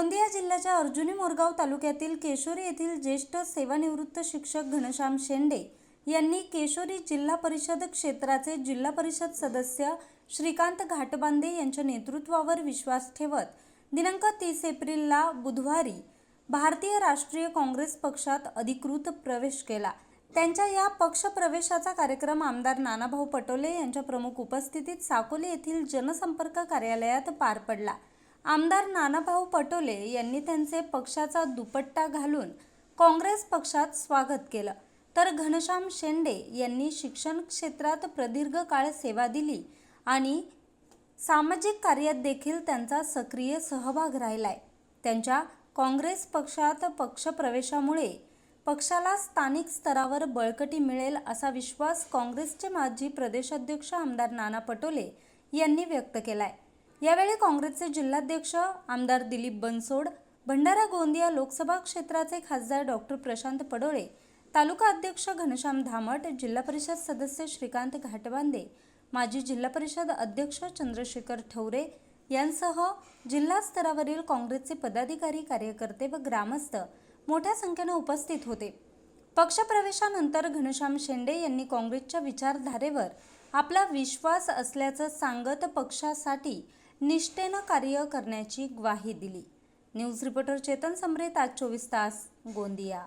गोंदिया जिल्ह्याच्या अर्जुनी मोरगाव तालुक्यातील केशोरी येथील ज्येष्ठ सेवानिवृत्त शिक्षक घनश्याम शेंडे यांनी केशोरी जिल्हा परिषद क्षेत्राचे जिल्हा परिषद सदस्य श्रीकांत घाटबांदे यांच्या नेतृत्वावर विश्वास ठेवत दिनांक तीस एप्रिलला बुधवारी भारतीय राष्ट्रीय काँग्रेस पक्षात अधिकृत प्रवेश केला. त्यांच्या या पक्ष प्रवेशाचा कार्यक्रम आमदार नानाभाऊ पटोले यांच्या प्रमुख उपस्थितीत साकोली येथील जनसंपर्क कार्यालयात पार पडला. आमदार नानाभाऊ पटोले यांनी त्यांचे पक्षाचा दुपट्टा घालून काँग्रेस पक्षात स्वागत केलं. तर घनश्याम शेंडे यांनी शिक्षण क्षेत्रात प्रदीर्घ काळ सेवा दिली आणि सामाजिक कार्यात देखील त्यांचा सक्रिय सहभाग राहिलाय. त्यांच्या काँग्रेस पक्षात पक्षप्रवेशामुळे पक्षाला स्थानिक स्तरावर बळकटी मिळेल असा विश्वास काँग्रेसचे माजी प्रदेशाध्यक्ष आमदार नाना पटोले यांनी व्यक्त केला आहे यावेळी काँग्रेसचे जिल्हाध्यक्ष आमदार दिलीप बनसोड भंडारा गोंदिया लोकसभा क्षेत्राचे खासदार डॉक्टर प्रशांत पडोळे तालुका अध्यक्ष घनश्याम धामट जिल्हा परिषद सदस्य श्रीकांत घाटबांदे माजी जिल्हा परिषद अध्यक्ष चंद्रशेखर ठवरे यांसह जिल्हा स्तरावरील काँग्रेसचे पदाधिकारी कार्यकर्ते व ग्रामस्थ मोठ्या संख्येने उपस्थित होते. पक्षप्रवेशानंतर घनश्याम शेंडे यांनी काँग्रेसच्या विचारधारेवर आपला विश्वास असल्याचं सांगत पक्षासाठी निष्ठेनं कार्य करण्याची ग्वाही दिली. न्यूज रिपोर्टर चेतन समरेत आज चोवीस तास गोंदिया.